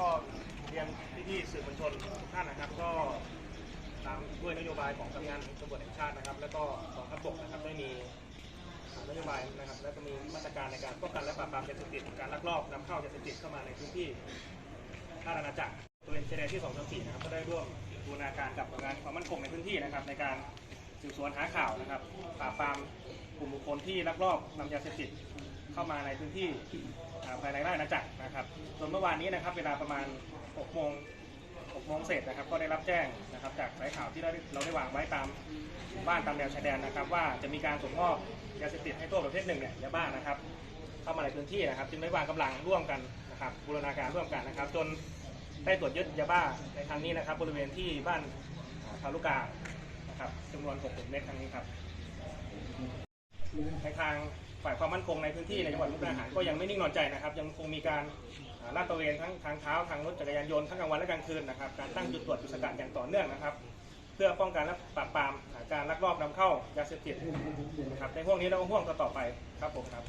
ก็เพียงท่านนะครับ ก็ตามด้วยนโยบายของสำนักงานตำรวจแห่งชาตินะครับ แล้วก็กองทัพบกนะครับได้มีนโยบายนะครับ และก็มีมาตรการในการป้องกันและปราบปรามยาเสพติดการลักลอบนำเข้ายาเสพติดเข้ามาในพื้นที่ท่าอาณาจักรบริเวณชายแดนที่2 3 4นะครับก็ได้ร่วมบูรณาการกับหน่วยงานความมั่นคงในพื้นที่นะครับ ในการสืบสวนหาข่าวนะครับปราบปรามกลุ่มบุคคลที่ลักลอบนำยาเสพติด เข้ามาในพื้นที่ภายในราชอาณาจักรนะครับส่วนเมื่อวานนี้นะครับเวลาประมาณ 6 โมง 6 โมงเสร็จนะครับ ก็ได้รับแจ้งนะครับ จากสายข่าวที่เราได้เราได้วางไว้ตามบ้านตามแนวชายแดนนะครับ ว่าจะมีการส่งมอบยาเสพติดให้โทษประเภทหนึ่งเนี่ยยาบ้านะครับ เข้ามาในพื้นที่นะครับ จึงได้วางกำลังร่วมกันนะครับบูรณาการร่วมกันนะครับ จนได้ตรวจยึดยาบ้าในครั้งนี้นะครับ บริเวณที่บ้านอ่าทารุกานะครับจำนวน6เม็ดครั้งนี้ครับในทาง ฝ่ายความมั่นคงในพื้นที่ในจังหวัดมุกดาหารก็ยังไม่นิ่งนอนใจนะครับ ยังคงมีการลาดตระเวนทั้งทางเท้าทางรถจักรยานยนต์ทั้งกลางวันและกลางคืนนะครับการตั้งจุดตรวจจุดสกัดอย่างต่อเนื่องนะครับ เพื่อป้องกันและปราบปรามการลักลอบนำเข้ายาเสพติดนะครับในห่วงนี้และห่วงต่อไปครับผมครับ